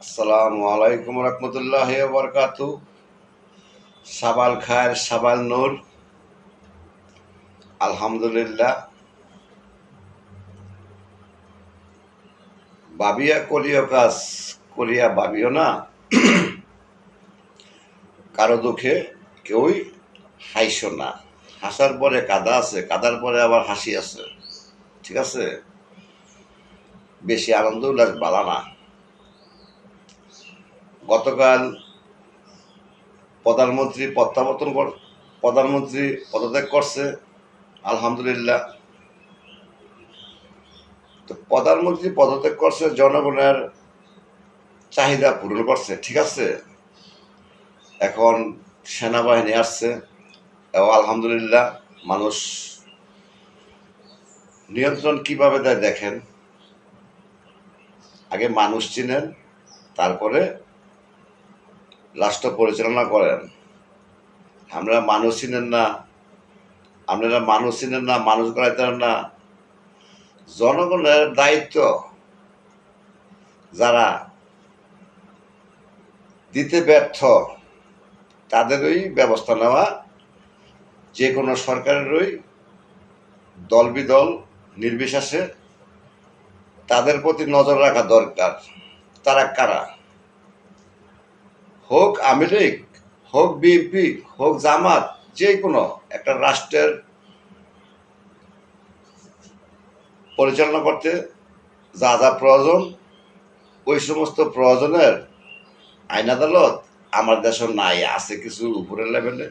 আসসালামু আলাইকুম রহমতুল্লাহ সাবাল খায়ের সাবাল নূর। আলহামদুলিল্লাহ। ভাবিয়া করিও কাজ করিয়া ভাবিও না। কারও দুঃখে কেউই হাসিও না। হাসার পরে কাদা আছে, কাদার পরে আবার হাসি আছে। ঠিক আছে? বেশি আনন্দ উল্লাস বালা না। গতকাল প্রধানমন্ত্রী প্রত্যাবর্তন কর, প্রধানমন্ত্রী পদত্যাগ করছে, আলহামদুলিল্লাহ। তো প্রধানমন্ত্রী পদত্যাগ করছে, জনগণের চাহিদা পূরণ করছে, ঠিক আছে? এখন সেনাবাহিনী আসছে, এবং আলহামদুলিল্লাহ মানুষ নিয়ন্ত্রণ কীভাবে দেয় দেখেন। আগে মানুষ চিনেন, তারপরে রাষ্ট্র পরিচালনা করেন। আমরা মানুষ চিনেন না। আপনারা মানুষ চিনেন না, মানুষ গড়াইতেন না। জনগণের দায়িত্ব যারা দিতে ব্যর্থ, তাদেরই ব্যবস্থা নেওয়া। যে কোনো সরকারেরই দল বিদল নির্বিশেষে তাদের প্রতি নজর রাখা দরকার। তারা কারা? হোক লীগ হোক বিএনপি, হোক জামাত যে কোনো একটা রাষ্ট্রের পরিচালনা করতে যা যা প্রয়োজন, ওই সমস্ত প্রয়োজনের আইন আদালত আমার দেশে নাই, আছে কিছু উপরের লেভেলে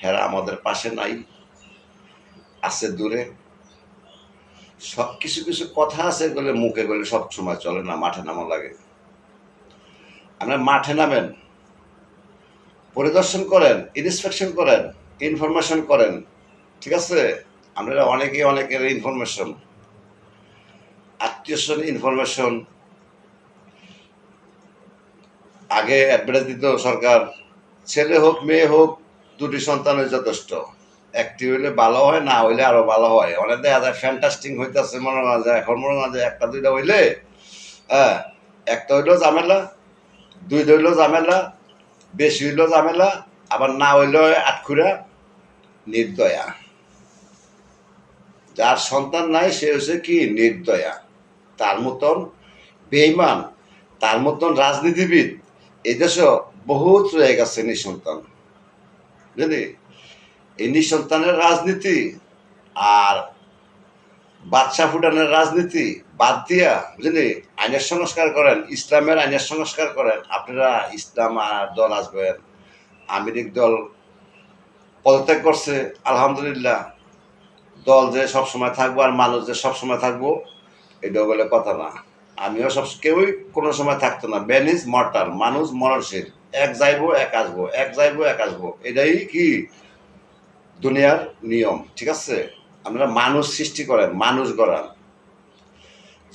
হ্যাঁ আমাদের পাশে নাই, আছে দূরে। সব কিছু কিছু কথা আছে বলে মুখে বলে সব সময় চলে না, মাঠে নামা লাগে। আপনার মাঠে নামেন, পরিদর্শন করেন ইন্সপেকশন করেন ইনফরমেশন করেন, ঠিক আছে? আপনারা অনেকে অনেকের ইনফরমেশন আত্মীয় ইনফরমেশন আগে অ্যাডভার্টাইজ দিত সরকার, ছেলে হোক, মেয়ে হোক, দুটি সন্তানের যথেষ্ট। একটি হইলে ভালো হয়, না হইলে আরও ভালো হয়। অনেক দেখা যায় ফ্যান্টাস্টিং হইতেছে, মনে যায় এখন মনে যায় একটা দুইটা হইলে হ্যাঁ একটা হইলেও ঝামেলা। দুই হইলেও ঝামেলা বেশি হইলেও ঝামেলা আবার না হইলেও আটখুরা নির্দয়া যার সন্তান নাই, সে হচ্ছে কি? নির্দয়া তার মতন বেইমান তার মতন রাজনীতিবিদ এই দেশে বহুত রয়ে গেছে নিঃসন্তান বুঝলি এই নিঃসন্তানের রাজনীতি আর বাদশা ফুটানের রাজনীতি বাদ দিয়া, বুঝলি? আইনের সংস্কার করেন, ইসলামের আইনের সংস্কার করেন। আপনারা ইসলাম দল আসবেন। আমেরিক দল পদত্যাগ করছে, আলহামদুলিল্লাহ। দল যে সবসময় থাকব আর মানুষ যে সবসময় থাকব এটা বলে কথা না। আমিও সব, কেউই কোনো সময় থাকতো না। ব্যান ইজ মর্টাল, মানুষ মরণশীল। এক যাইবো, এক আসব, এক যাইবো, এক আসব। এটাই কি? দুনিয়ার নিয়ম, ঠিক আছে? আপনারা মানুষ সৃষ্টি করেন, মানুষ গড়ান।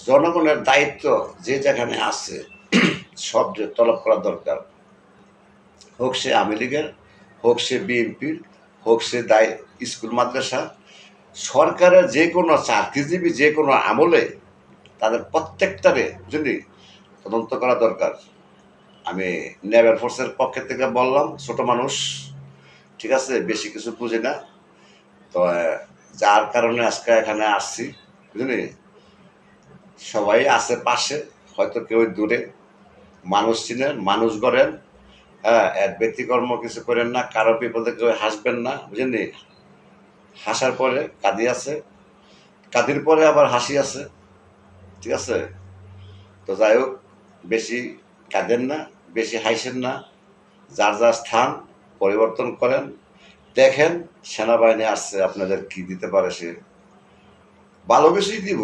জনগণের দায়িত্ব যে যেখানে আছে, সব যে তলব করা দরকার। হোক সে আওয়ামী লীগের, হোক সে বিএনপির, হোক সে দায় স্কুল, মাদ্রাসা, সরকারের যে কোনো চাকরিজীবী যে কোনো আমলে তাদের প্রত্যেকটারে বুঝলি তদন্ত করা দরকার। আমি নেভার ফোর্সের পক্ষে থেকে বললাম, ছোট মানুষ, ঠিক আছে, বেশি কিছু বুঝি না। তো যার কারণে আজকে এখানে আসছি, বুঝলি? সবাই আছে পাশে, হয়তো কেউ দূরে। মানুষ চিনেন, মানুষ গড়েন। হ্যাঁ এর ব্যক্তিকর্ম কিছু করেন না, কারও বিপদে কেউ হাসবেন না, বুঝলি? হাসার পরে কাঁদি আছে। কাঁদির পরে আবার হাসি আছে, ঠিক আছে? তো যাই হোক, বেশি কাঁদেন না, বেশি হাসেন না। যার যার স্থান পরিবর্তন করেন। দেখেন, সেনাবাহিনী আসছে, আপনাদের কি দিতে পারে সে? ভালো কিছুই দিব।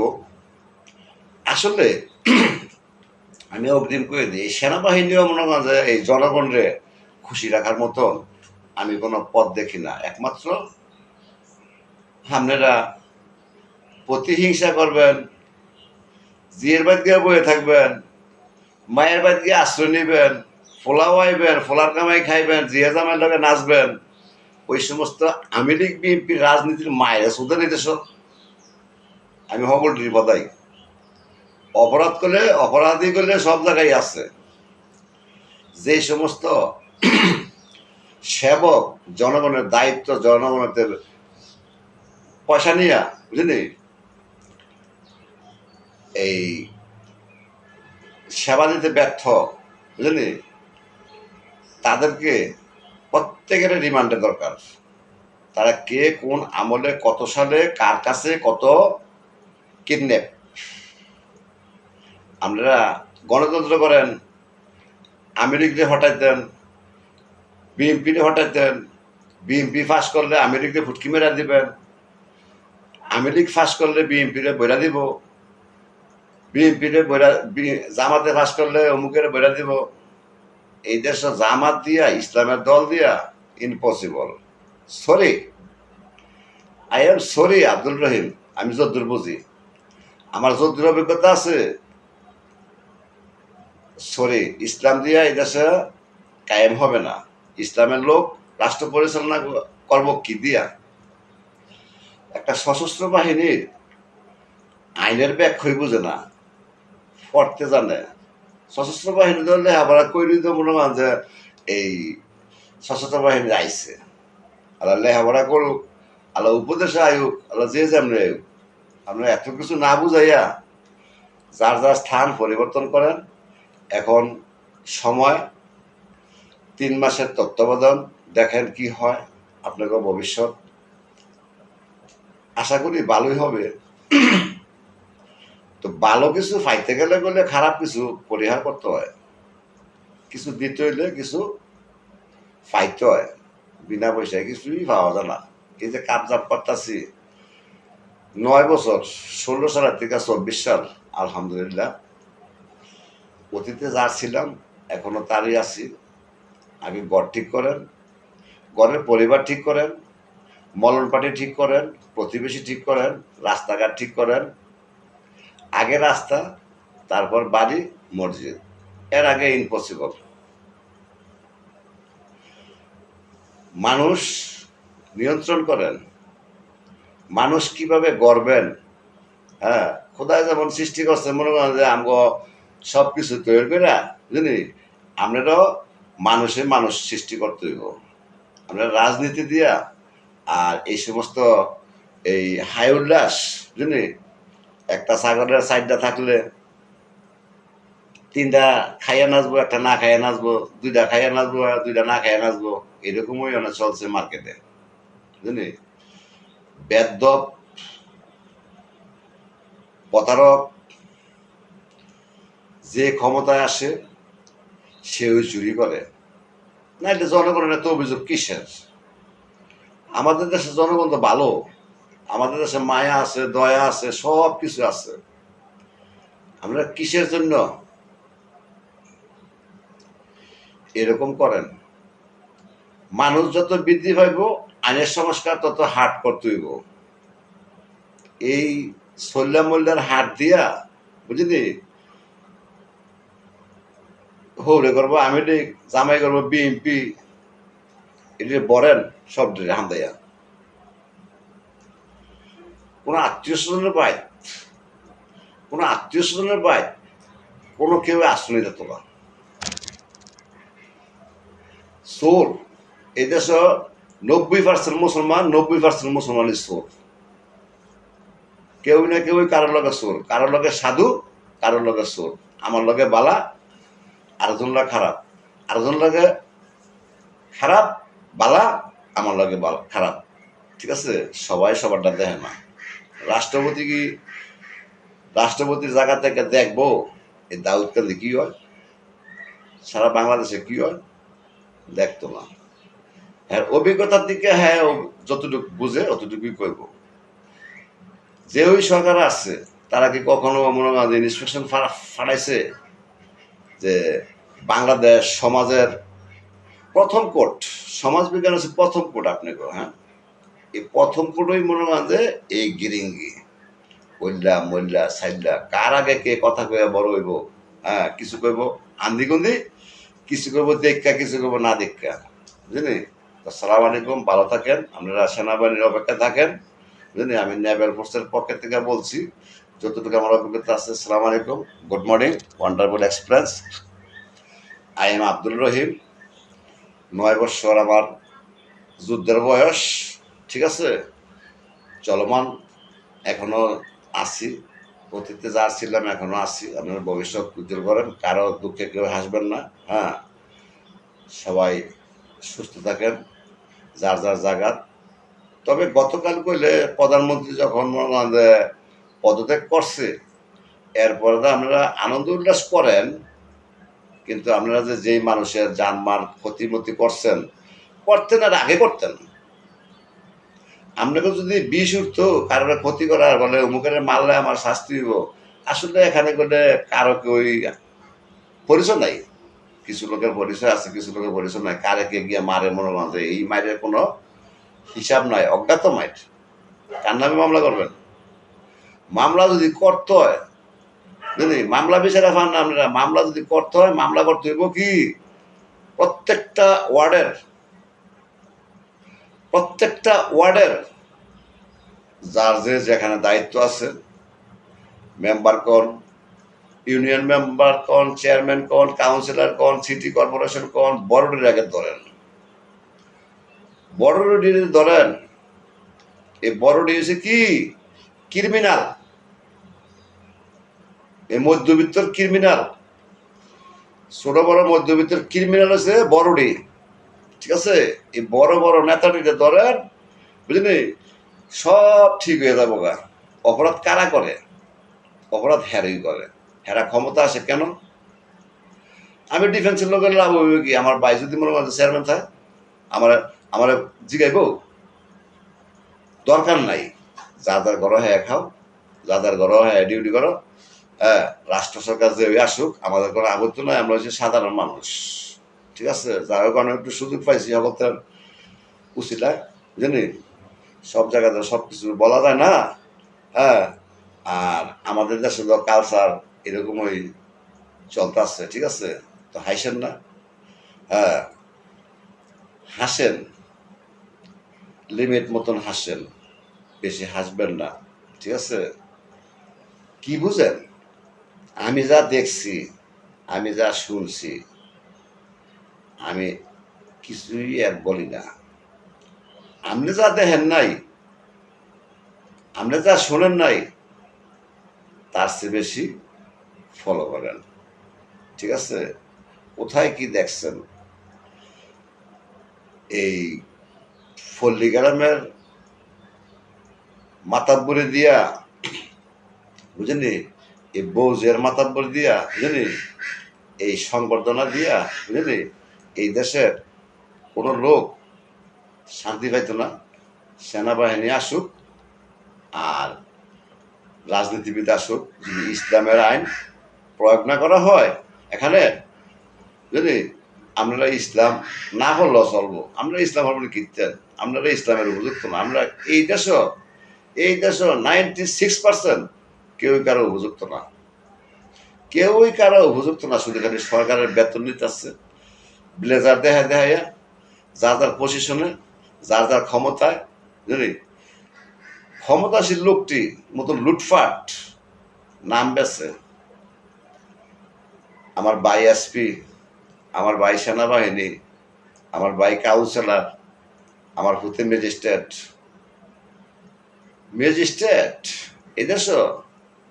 আসলে, আমি অগ্রিম করে দিই, সেনাবাহিনীও মনে করেন যে এই জনগণরে খুশি রাখার মতন আমি কোনো পথ দেখি না। একমাত্র আপনারা প্রতিহিংসা করবেন, জিয়ের বাদ গিয়ে বয়ে থাকবেন, মায়ের বাদ গিয়ে আশ্রয় নেবেন, ফোলাও আইবেন, ফোলার কামাই খাইবেন, জিয়া জামাই লগে নাচবেন ওই সমস্ত লীগ বিএনপির রাজনীতির মায়ের সুদের এই আমি হবল বদাই অপরাধ করলে, অপরাধী করলে সব জায়গায় আছে। যে সমস্ত সেবক জনগণের দায়িত্ব জনগণের পয়সা নিয়ে, বুঝলি? এই সেবা দিতে ব্যর্থ, বুঝলি? তাদেরকে প্রত্যেকের রিমান্ডের দরকার। তারা কে কোন আমলে, কত সালে, কার কাছে, কত কিডন্যাপ আপনারা গণতন্ত্র করেন আমেরিকদের হটাইতেন বিএনপিরে হটাইতেন বিএনপি ফাঁস করলে আমেরিককে ফুটকি মেরা দিবেন আমেরিক ফাঁস করলে বিএনপিরে বইরা দিব বিএনপিরে বইরা জামাতে ফাঁস করলে অমুকের বইরা দিব। এই দেশে জামাত দিয়া, ইসলামের দল দিয়া impossible sorry I am sorry Abdul Rahim, আমি যদ্দুর বুঝি। আমার যদ্দুর অভিজ্ঞতা আছে। সরি ইসলাম দিয়া এই দেশে কায়েম হবে না। ইসলামের লোক রাষ্ট্র পরিচালনা করব কি দিয়া? একটা সশস্ত্র বাহিনীর আইনের ব্যাখ্যাই বুঝে না। পড়তে জানে। সশস্ত্র বাহিনী ধরলে আবার কইলি তো মনে হয় যে এই সশস্ত্র বাহিনী আইছে। আল্লাহ লেখাপড়া করুক, আল্লাহ উপদেশে আয়ুক আল্লাহ যে যেমনি আয়ুক আমরা এত কিছু না বুঝাইয়া যার যার স্থান পরিবর্তন করেন, এখন সময়, তিন মাসের তত্ত্বাবধান, দেখেন কি হয়, আপনাকে ভবিষ্যৎ। আশা করি ভালোই হবে। তো ভালো কিছু পাইতে গেলে বলে খারাপ কিছু পরিহার করতে হয়। কিছু দিতে হইলে কিছু পাইতে হয়। বিনা পয়সায় কিছুই পাওয়া যায় না। এই যে কাপ কাপজাপ করতেছি, নয় বছর, ষোলো সালের থেকে চব্বিশ সাল, আলহামদুলিল্লাহ। অতীতে যার ছিলাম, এখনও তারই আছি। আগে ঘর ঠিক করেন, ঘরের পরিবার ঠিক করেন মলন পাটি ঠিক করেন, প্রতিবেশী ঠিক করেন, রাস্তাঘাট ঠিক করেন আগে রাস্তা, তারপর বাড়ি, মসজিদ। এর আগে ইম্পসিবল মানুষ নিয়ন্ত্রণ করেন। মানুষ কীভাবে গড়বেন? হ্যাঁ খোদায় যেমন সৃষ্টি করছে, মনে করেন যে আমগো সব কিছু তৈরি করে, বুঝলি? আপনারাও মানুষে মানুষ সৃষ্টি করতে হইব। আমরা রাজনীতি দিয়া আর এই সমস্ত এই হাই উল্লাস, বুঝলি? একটা ছাগলের সাইডটা থাকলে তিনটা খাইয়া নাচবো, একটা না খাইয়া নাচবো, দুইটা খাইয়া নাচবো আর দুইটা না খাইয়া নাচবো, এরকমই অনেক চলছে মার্কেটে বুঝলি? বেদ্যপ প্রতারক, যে ক্ষমতায় আসে, সেও চুরি করে। না, এটা জনগণের এত অভিযোগ, কিসের? আমাদের দেশে জনগণ তো ভালো। আমাদের দেশে মায়া আছে, দয়া আছে সব কিছু আছে। আমরা কিসের জন্য? এরকম করেন। মানুষ যত বৃদ্ধি পাইব, আইনের সংস্কার তত হাট করতে হইব। এই সল্লা মোল্লার হাট দিয়া, বুঝলি হৌরে করব, আমি জামাই করব বিএমপি এটা বরেন সব হান্দাইয়া। কোনো আত্মীয় স্বজনের বাইর কোনো আত্মীয় স্বজনের বাইর কোনো কেউ আশ্রয় দিত না। সোর এই দেশ নব্বই পার্সেন্ট মুসলমান, নব্বই পার্সেন্ট মুসলমানের সোর কেউ না কেউ কারোর লগে সোর কারোর লগে সাধু, কারোর লগে সোর আমার লগে বালা, আরেকজন লগে খারাপ। আরেকজন লগে খারাপ, বালা, আমার লগে বালা খারাপ। ঠিক আছে? সবাই সবারটা দেখে না। রাষ্ট্রপতি কি রাষ্ট্রপতির জায়গা থেকে দেখব? এই দাউদ কান্দি কি হয়? সারা বাংলাদেশে কি হয়? দেখতো না। হ্যাঁ অভিজ্ঞতার দিকে হ্যাঁ যতটুকু বুঝে অতটুকুই করব যে ওই সরকার আসছে, তারা কি কখনো মনে হয় ইন্সপেকশন ফাটাইছে যে বাংলাদেশ সমাজের প্রথম কোর্ট, সমাজ বিজ্ঞান হচ্ছে প্রথম কোর্ট, আপনি হ্যাঁ? এই প্রথম কোর্টই মনে হয় যে এই গিরিঙ্গি। কইল্লা মল্লা সাইল্লা কার আগে কে কথা কয়ে বড় হইব? হ্যাঁ কিছু কইব? আন্দি গুন্দি? কিছু কইব দেখা, কিছু কইব না দেখা। বুঝলি? আসসালামু আলাইকুম, ভালো থাকেন। আপনারা সেনাবাহিনীর অপেক্ষা থাকেন। বুঝলি? আমি নেভেল ফোর্সের পক্ষে থেকে বলছি, যতটুকু আমার অভিজ্ঞতা আছে, সালাম আলাইকুম। Good morning wonderful express I am Abdul Rahim নয় বছর আমার যুদ্ধের বয়স। ঠিক আছে? চলমান, এখনও আছি। অতীতে যা ছিলাম, এখনও আছি। আপনার ভবিষ্যৎ উজ্জ্বল করেন। কারও দুঃখে কেউ হাসবেন না হ্যাঁ? সবাই সুস্থ থাকেন, যার যার জায়গা। তবে গতকাল কইলে প্রধানমন্ত্রী যখন পদত্যাগ করছে, এরপরে তো আপনারা আনন্দ উল্লাস করেন, কিন্তু আপনারা যে যেই মানুষের যানমাল ক্ষতিমতি করছেন, করতেন আর আগে করতেন আপনাকে যদি বিষ উঠতো, কারোর ক্ষতি করার বলে অমুকের মারলে আমার শাস্তি হইব আসলে এখানে করে কারও কেউই পরিচয় নাই। কিছু লোকের পরিচয় আছে, কিছু লোকের পরিচয় নাই। কারে কে গিয়ে মারে মনে যে এই মায়ের কোনো হিসাব নাই, অজ্ঞাত মাইট কার নামে মামলা করবেন। মামলা যদি করতে হয় মামলা বিচারে পান আপনারা মামলা যদি করতে হয়, মামলা করতে হইব কি? প্রত্যেকটা ওয়ার্ডের প্রত্যেকটা ওয়ার্ডের যার যে যেখানে দায়িত্ব আছে, মেম্বার কোন, ইউনিয়ন মেম্বার কোন, চেয়ারম্যান কোন, কাউন্সিলর কোন, সিটি কর্পোরেশন কোন বড়ডির আগে ধরেন। বড়ডির ধরেন, এই বড়ডি হচ্ছে কি? ক্রিমিনাল। এই মধ্যবিত্তর ক্রিমিনাল। ছোট বড় মধ্যবিত্তর ক্রিমিনাল হচ্ছে বড়ডি ঠিক আছে? এই বড় বড় নেতাটিকে ধরেন বুঝলি? সব ঠিক হয়ে যাব গা। অপরাধ কারা করে? অপরাধ হ্যারেই করে। হেরা ক্ষমতা আসে কেন? আমি ডিফেন্সের লোকের লাভ হইবে কি? আমার ভাই যদি মনে করেন চেয়ারম্যান থাকে, আমার আমার জিগাইব? দরকার নাই। যাদের ঘর হ্যাঁ খাও যাদের ঘর হ্যাঁ ডিউটি করো। হ্যাঁ রাষ্ট্র সরকার যে আসুক, আমাদের কোনো আপত্তি নয় আমরা হচ্ছে সাধারণ মানুষ। ঠিক আছে, যাই হোক অনেক একটু সুযোগ পাইছি হকতের উচিলা বুঝলি? সব জায়গাতে সব কিছু বলা যায় না? হ্যাঁ? আর আমাদের দেশে তো কালচার এরকমই চলতেছে, ঠিক আছে? তো হাসেন না? হ্যাঁ? হাসেন। লিমিট মতন হাসেন। বেশি হাসবেন না, ঠিক আছে? কি বুঝেন? আমি যা দেখছি, আমি যা শুনছি আমি কিছুই আর বলি না। আপনি যা দেখেন নাই, আপনি যা শোনেন নাই, তার চেয়ে বেশি ফলো করেন। ঠিক আছে? কোথায় কি দেখছেন? এই ফল্লি গ্রামের মাতাব্বরে দিয়া বুঝলি এই বৌজের মাতাব্বর দিয়া বুঝলি এই সংবর্ধনা দিয়া বুঝলি এই দেশের কোনো লোক শান্তি পাইত না, সেনাবাহিনী আসুক আর রাজনীতিবিদ আসুক, যদি ইসলামের আইন প্রয়োগ না করা হয়, এখানে যদি আপনারা ইসলাম না হলেও চলবো, আমরা ইসলাম হবেন কীর্তেন আপনারা ইসলামের উপযুক্ত না, আমরা এই দেশ এই দেশ নাইনটি সিক্স পার্সেন্ট কেউই কারও উপযুক্ত না। কেউই কারও উপযুক্ত না, শুধু খালি সরকারের বেতন নিতে আসছে। ব্লেজার দেখা দেখাইয়া যার যার পজিশনে যার যার ক্ষমতায়, বুঝলি? ক্ষমতাশীল লোকটি মতন লুটফাট নাম বেছে। আমার বাই এসপি আমার বাই সেনাবাহিনী, আমার বাই কাউন্সিলর, আমার হুতে ম্যাজিস্ট্রেট। ম্যাজিস্ট্রেট, এই দেশ,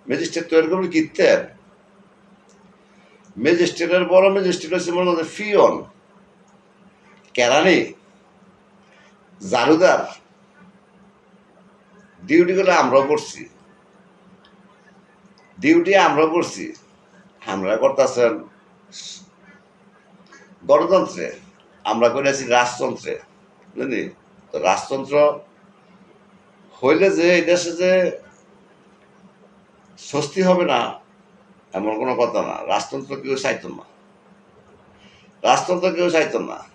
ম্যাজিস্ট্রেট তৈরি করবে কীর্তেন ম্যাজিস্ট্রেটের বড় ম্যাজিস্ট্রেট হচ্ছে মনে হচ্ছে ফিয়ন কেরানি, জারুদার, ডিউটি গুলো আমরাও করছি। ডিউটি আমরাও করছি। আমরা করতেছেন গণতন্ত্রে, আমরা করেছি রাজতন্ত্রে। বুঝলি? তো রাজতন্ত্র হইলে যে এই দেশে যে স্বস্তি হবে না, এমন কোনো কথা না। রাজতন্ত্র কেউ চাইতো না। রাজতন্ত্র কেউ চাইতো না।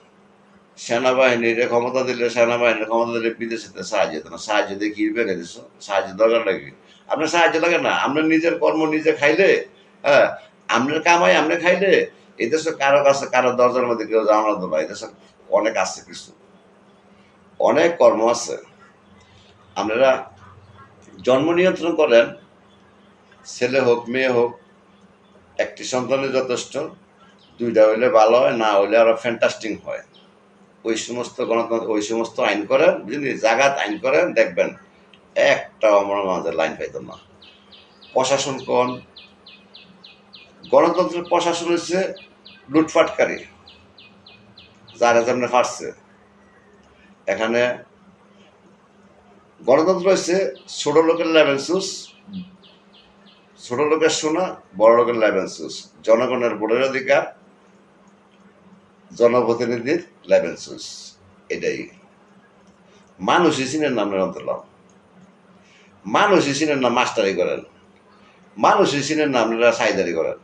সেনাবাহিনীর ক্ষমতা দিলে সেনাবাহিনীর ক্ষমতা দিলে বিদেশিতে সাহায্য দিত না। সাহায্য দিয়ে কি বেড়ে দিস? সাহায্য দরকার লাগে আপনার সাহায্য লাগে না? আপনার নিজের কর্ম নিজে খাইলে হ্যাঁ? আপনার কামাই আপনি খাইলে এই দেশে কারও কাছে কারও দরজার মধ্যে কেউ জানা তো না। এই দেশে অনেক আছে কিছু। অনেক কর্ম আছে। আপনারা জন্ম নিয়ন্ত্রণ করেন, ছেলে হোক, মেয়ে হোক, একটি সন্তানের যথেষ্ট। দুইটা হইলে ভালো হয়, না হইলে আরও ফ্যান্টাস্টিং হয়। ওই সমস্ত গণতন্ত্র, ওই সমস্ত আইন করেন বুঝলি জাগাত আইন করেন, দেখবেন একটা আমার মাঝে লাইন পাইতো না। প্রশাসন কোন? গণতন্ত্রের প্রশাসন হচ্ছে লুটফাটকারী যারা যেমন ফাটছে। এখানে গণতন্ত্র হচ্ছে ছোট লোকের লেভেল সুস, ছোট লোকের শোনা বড় লোকের লেভেল সুস, জনগণের ভোটের অধিকার জনপ্রতিনিধির লেভেল সুস এটাই। মানুষই চিনেন না আপনার অন্তলাম মানুষই চিনেন না মাস্টারি করেন। মানুষই চিনেন না আপনারা সাইদারি করেন।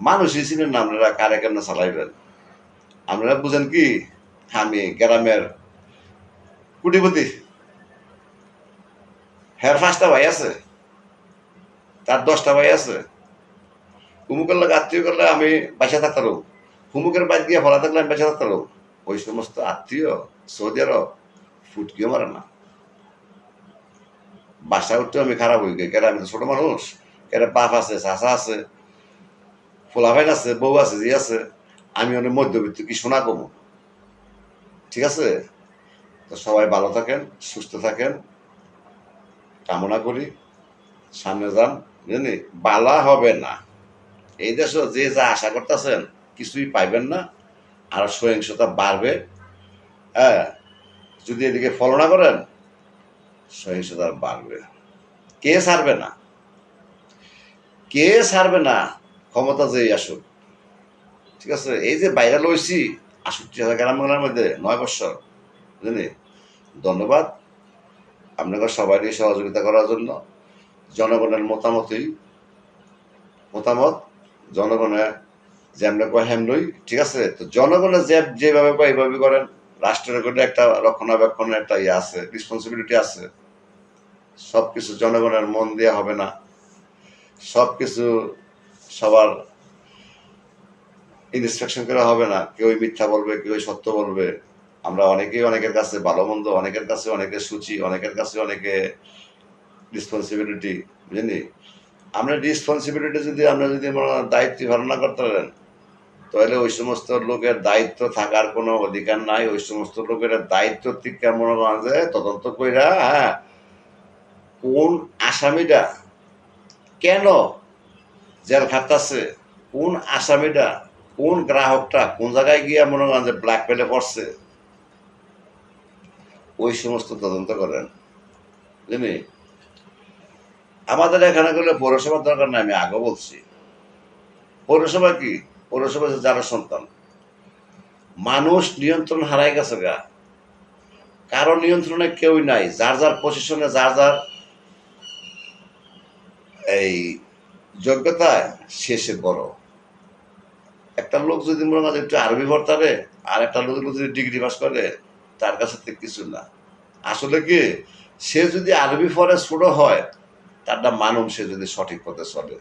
মানুষই চিনেন না আপনারা কারে কেমন চালাইবেন? আপনারা বুঝেন কি? আমি গ্রামের কুটিপতি। হের পাঁচটা ভাই আছে। তার দশটা ভাই আছে। হুমুকের লোক আত্মীয় করলে আমি বাসা থাকতাম। হুমুকের বাদ গিয়ে ফলা থাকলে আমি বাসা থাকতাম ওই সমস্ত আত্মীয়, সৌদি আরব, ফুটকিও মারে না। বাসা উঠতে আমি খারাপ হয়ে কেন, আমি তো ছোট মানুষ। কেন, বাপ আছে চাষা আছে ফোলাভাইন আছে, বউ আছে যে আছে। আমি অনেক মধ্যবিত্ত, কি শোনা কমু? ঠিক আছে? তো সবাই ভালো থাকেন, সুস্থ থাকেন, কামনা করি, সামনে যান। বুঝলি বালা হবে না। এই দেশে যে যা আশা করতেছেন কিছুই পাইবেন না, আর সহিংসতা বাড়বে। হ্যাঁ যদি এদিকে ফলো না করেন, সহিংসতা বাড়বে কে ছাড়বে না? কে ছাড়বে না? ক্ষমতা যেই আসুক। ঠিক আছে? এই যে ভাইরাল হয়েছি আষট্টি হাজার গ্রাম বাংলার মধ্যে নয় বছর বুঝলি ধন্যবাদ। আপনাকে সবাইকে সহযোগিতা করার জন্য, জনগণের মতামতই, মতামত, জনগণের যেমন কয় হেমনই ঠিক আছে? তো জনগণের যে যেভাবে কয় এইভাবে করেন। রাষ্ট্রের করে একটা রক্ষণাবেক্ষণের একটা ইয়ে আছে রেসপন্সিবিলিটি আছে। সব কিছু জনগণের মন দেওয়া হবে না। সব কিছু সবার ইন্সপেকশন করা হবে না। কেউ মিথ্যা বলবে কেউ সত্য বলবে। আমরা অনেকেই অনেকের কাছে ভালো মন্দ, অনেকের কাছে অনেকে সূচি, অনেকের কাছে অনেকে রেসপন্সিবিলিটি বুঝলি? আমরা রেসপন্সিবিলিটি যদি, আমরা যদি দায়িত্ব ধারণা করতে পারেন তাহলে ওই সমস্ত লোকের দায়িত্ব থাকার কোনো অধিকার নাই, ওই সমস্ত লোকের দায়িত্ব থেকে মনে যে তদন্ত কইরা হ্যাঁ কোন আসামিটা কেন জেল খাটতাছে? কোন আসামিটা, কোন গ্রাহকটা, কোন জায়গায় গিয়ে মনে করেন যে ব্ল্যাক পেলে পড়ছে? ওই সমস্ত তদন্ত করেন। বুঝলি? আমাদের এখানে গেলে পৌরসভার দরকার নাই, আমি আগে বলছি। পৌরসভা কি? পৌরসভা যারা সন্তান। মানুষ নিয়ন্ত্রণ হারাই গেছে গা। কারও নিয়ন্ত্রণে কেউই নাই। যার যার পজিশনে যার যার এই যোগ্যতায় শেষে বড়। একটা লোক যদি মনে হয় একটু আরবি ভর্তারে আর একটা লোক যদি ডিগ্রি পাস করে, তার কাছে তো কিছু না। আসলে কি, সে যদি আরবি পরে ছোট হয় তারটা মানুষ সে যদি সঠিক পথে চলে।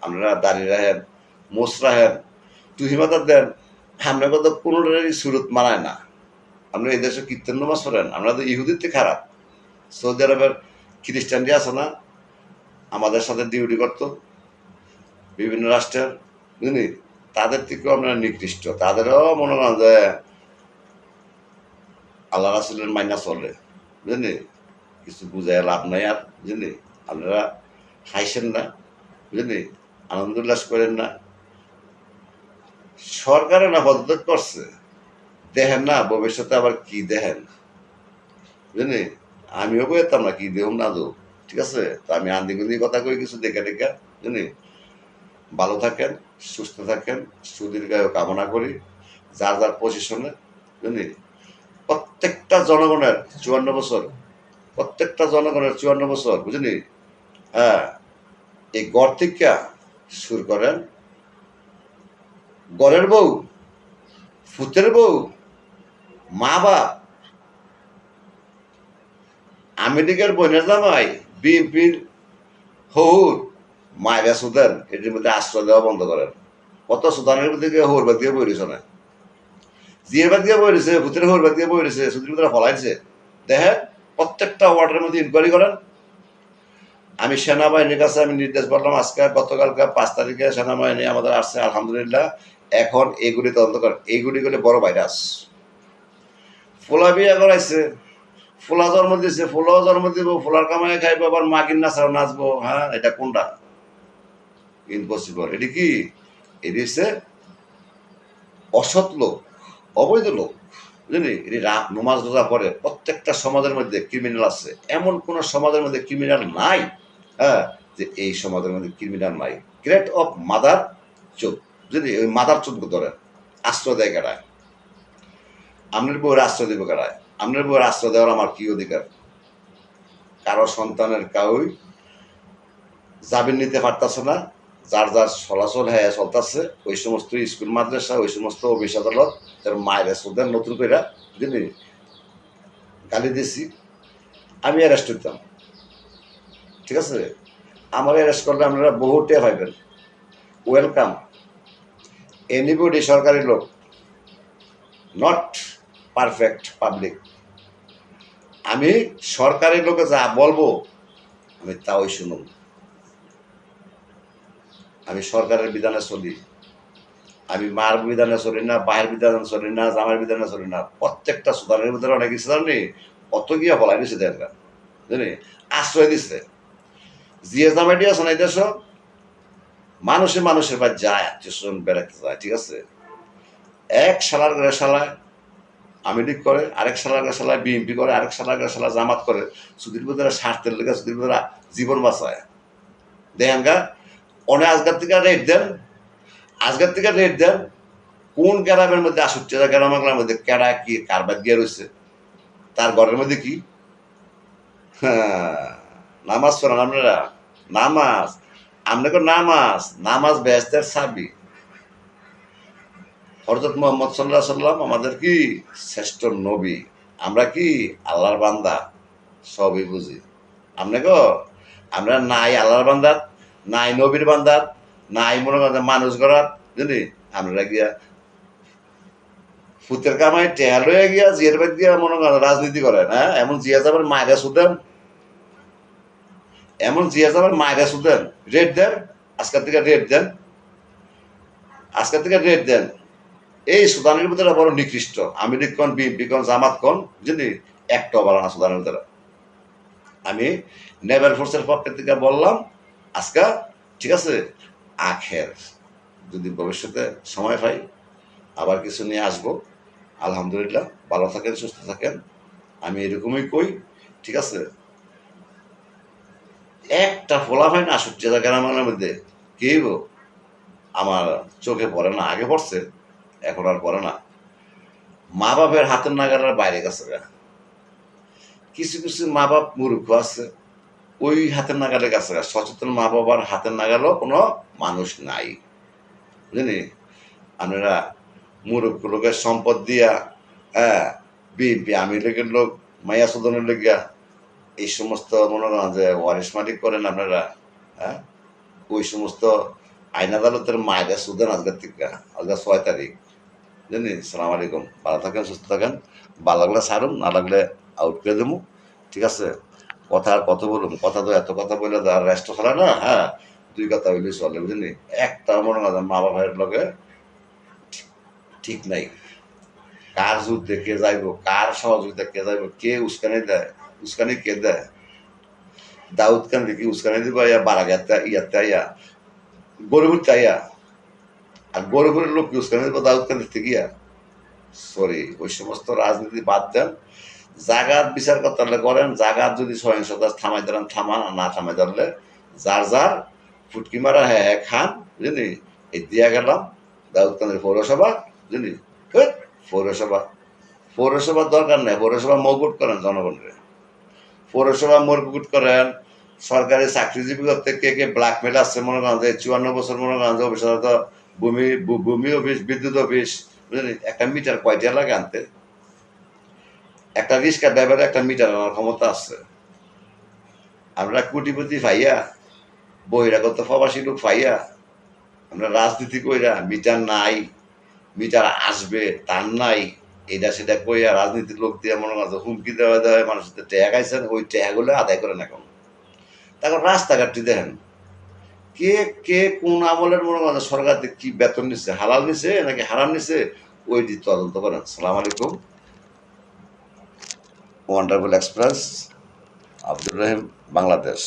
আপনারা দাঁড়িয়ে রাখেন। মোস রাখেন তুহিমাতা দেন, আমরা কত কোনোটারই সুরত মানায় না। আপনি এই দেশে কীর্তন নামাজ পড়েন, আমরা তো ইহুদিতে খারাপ। সৌদি আরবের খ্রিস্টানটি আছে না, আমাদের সাথে ডিউটি করতো, বিভিন্ন রাষ্ট্রের, বুঝলি? তাদের থেকেও আমরা নিকৃষ্ট, তাদেরও মনে করেন যে আল্লাহ রাসুলের মাইনা চলে, বুঝলি? কিছু বুঝায় লাভ নাই আর, বুঝলি? আপনারা হাইছেন না, বুঝলি? আনন্দ উল্লাস করেন না সরকারে না পদত্যাগ করছে? দেখেন না, ভবিষ্যতে আবার কি দেখেন? বুঝলি আমিও কইতাম না, কি দেহ না দেব ঠিক আছে? তো আমি আন্দিগুন্দি কথা কই কিছু দেখে দেখে বুঝলি ভালো থাকেন, সুস্থ থাকেন, সুদীর্ঘায়ু কামনা করি, যার যার পজিশনে বুঝলি প্রত্যেকটা জনগণের চুয়ান্ন বছর, প্রত্যেকটা জনগণের চুয়ান্ন বছর বুঝলি হ্যাঁ এই গড় থেকে সুর করেন গড়ের বউ ফুতের বউ, মা বাপ। আমেরিকার বোনের জামাই, বিএনপির হৌর মায়েরা সুদান এটির মধ্যে আশ্রয় দেওয়া বন্ধ করেন। কত সুদানের দিকে হৌর বাদ দিয়ে বই না? জিয়ের বাদ দিয়ে বই রয়েছে ভূতের হৌর বাদ দিয়ে বই রয়েছে সুদির ভিতরে ফলাইছে দেখেন, প্রত্যেকটা ওয়ার্ডের মধ্যে ইনকোয়ারি করেন। আমি সেনাবাহিনীর কাছে আমি নির্দেশ করলাম আজকে গতকালকে পাঁচ তারিখে সেনাবাহিনী আমাদের আসছে, আলহামদুলিল্লাহ। এখন এগুলি তদন্ত করে এইগুলি গুলি বড় ভাইরাস। ফুলা বিয়া করাইছে, ফুলা জন্ম দিছে, ফুলাও জন্ম দিব, ফুলার কামাই খাইবো, আবার মাগির নাচাও নাচবো হ্যাঁ এটা কোনটা? ইম্পসিবল এটি কি? এটি হচ্ছে অসৎ লোক, অবৈধ লোক। বুঝলি? এটি নমাজ রোজা পড়ে, প্রত্যেকটা সমাজের মধ্যে ক্রিমিনাল আছে। এমন কোন সমাজের মধ্যে ক্রিমিনাল নাই হ্যাঁ যে এই সমাজের মধ্যে ক্রিমিনাল নাই। গ্রেট অফ মাদার চোখ। বুঝলি ওই মাদার চোখ ধরেন, আশ্রয় দেয় কেডায় আপনার বউয়ের আশ্রয় দেবে কেডায় আপনার বউয়ের আশ্রয় দেওয়ার আমার কি অধিকার? কারও সন্তানের কাউই জামিন নিতে পারতাছে না, যার যার চলাচল হ্যাঁ চলতেছে, ওই সমস্ত স্কুল, মাদ্রাসা, ওই সমস্ত অফিস আদালত, তার মায়ের সোদের নতুন করে বুঝলি গালি দিছি, আমি অ্যারেস্ট হইতাম। ঠিক আছে? আমার অ্যারেস্ট করলে আপনারা বহু টের পাইবেন। ওয়েলকাম এনিবডি সরকারি লোক নট পারফেক্ট পাবলিক আমি সরকারি লোকে যা বলব, আমি তাই শুনুন। আমি সরকারের বিধানে চলি। আমি মার বিধানে চলি না, বাহের বিধানে চলি না জামার বিধানে চলি না। প্রত্যেকটা সুদানের ভিতরে অনেক কিছু জানি অত গিয়া বলাই দিছে দেখ জানি আশ্রয় দিছে। জিয়ে জামাইটি আছে না এই দেশ মানুষে মানুষের বা যায় আত্মীয় বেড়াতে যায় ঠিক আছে? এক সালার করে সালায় আমেরিক করে আরেক সালার করে সালায় বিএনপি করে আরেক সালার করে সালা জামাত করে সুদীর ভিতরে স্বার্থের লেগে সুদীর ভিতরে জীবন বাঁচায়। দেখেন গা অনেক আজকের থেকে রেট দেন আজকের থেকে রেট দেন কোন গ্রামের মধ্যে আসুচ্ছে গ্রামের মধ্যে কেডা কি কারবার দিয়ে রয়েছে তার ঘরের মধ্যে কি? হ্যাঁ, নামাজ পড়েন আপনারা নামাজ। আপনাকে নামাজ নামাজ সাবি। হরজত মোহাম্মদ সাল্লাহ সাল্লাম আমাদের কি? শ্রেষ্ঠ নবী। আমরা কি? আল্লাহর বান্দা। সবই বুঝি। আপনাকে আমরা নাই আল্লাহর বান্দার নাই নবীর বান্দার নাই মনে করেন মানুষ গড়ার, বুঝলি? আমরা গিয়া ফুতের কামাই টেহার হয়ে গিয়া জিয়ের বাদ গিয়া মনে করেন রাজনীতি করেন হ্যাঁ? এমন জিয়া যাবার মায়েরা সুদেন এমন জিয়া যাবার মায়েরা সুদেন রেট দেন আজকের থেকে রেট দেন, আজকের থেকে রেট দেন। এই সুদানের ভিতরে বড় নিকৃষ্ট। আমেরিক কন বিএনপি কন জামাত কন বুঝলি একটা বলা না সুদানের ভিতরে। আমি নেভাল ফোর্সের পক্ষের থেকে বললাম, আজকা ঠিক আছে, আখের যদি ভবিষ্যতে সময় পাই, আবার কিছু নিয়ে আসব। আলহামদুলিল্লাহ, ভালো থাকেন, সুস্থ থাকেন। আমি এরকমই কই, ঠিক আছে? একটা ফোলা হয় না, সূর্য গ্রামের মধ্যে। কেউ আমার চোখে পড়ে না, আগে পড়ছে, এখন আর পড়ে না। মা বাপের হাতের নাগালের বাইরে গেছে। কিছু কিছু মা বাপ মূর্খ আছে, ওই হাতের নাগালে গেছে গা। সচেতন মা বাবার হাতের নাগালও কোনো মানুষ নাই। বুঝলি? আপনারা মূর্খ লোকের সম্পদ দিয়া হ্যাঁ বিএনপি আমি লোকের লোক, মাইয়া সদনের লোকিয়া এই সমস্ত মনে করেন যে ওয়ারিশ মালিক করেন আপনারা হ্যাঁ? ওই সমস্ত আইন আদালতের মায়েরা সুদেন আজকের থেকে আজকে ছয় তারিখ। জানি? সালাম আলাইকুম। ভালো থাকেন, সুস্থ থাকেন। ভালো লাগলে সারুন না লাগলে আউট করে দেবো। ঠিক আছে? কথা আর কত বলুন? কথা তো এত কথা বললে তো আর রেস্ট চলে না হ্যাঁ? দুই কথা হইলে চলে, বুঝলি? একটা মনে করেন মা বাবার লগে ঠিক নাই। কার যুদ্ধে কে যাইব? কার সহযোগিতা কে যাইব? কে উস্কানি দেয়? উস্কানি কে দেয় দাউদ খান দেখি উস্কানি দিব ইয়া বারাগাতে ইয়াতে ইয়া গরিবুর চাইয়া আর গরিবের লোক কি উস্কানি দিব দাউদ খান দেখতে গিয়া সরি ওই সমস্ত রাজনীতি বাদ দেন জাগাত বিচার করতে করেন জাগাত যদি সহিংসতা থামাই ধরেন থামান আর না থামাই ধরলে যার যার ফুটকি মারা হ্যাঁ হ্যাঁ খান বুঝলি এই দিয়া গেলাম দাউদকান্দের পৌরসভা বুঝলি পৌরসভা পৌরসভার দরকার নেই পৌরসভা মকুট করেন জনগণকে পৌরসভা মকুট করেন, সরকারি চাকরিজীবী করতে কে কে ব্ল্যাকমেল আসছে মনে করেন যে চুয়ান্ন বছর মনে করেন যে অফিস তো ভূমি ভূমি অফিস, বিদ্যুৎ অফিস বুঝলি একটা মিটার কয়টা লাগে আনতে? একটা রিক্সা ড্রাইভারের একটা মিটার আনার ক্ষমতা আছে। আমরা কোটিপতি পাইয়া বহিরাগত প্রবাসী লোক পাইয়া আমরা রাজনীতি কইরা মিটার নাই মিটার আসবে তার নাই এটা সেটা কই আর রাজনীতির লোক দিয়ে মনে করছে হুমকি দেওয়া দেওয়া মানুষের ট্যাগ আইছেন ওই ট্যাগগুলো আদায় করেন এখন। তারপর রাস্তাঘাটটি দেখেন। কে কে কোন আমলের মনে করেন সরকার কি বেতন নিচ্ছে হালাল নিছে নাকি হারাম নিছে, ওইটি তদন্ত করেন। সালাম আলাইকুম। Wonderful express Abdur Rahim, Bangladesh.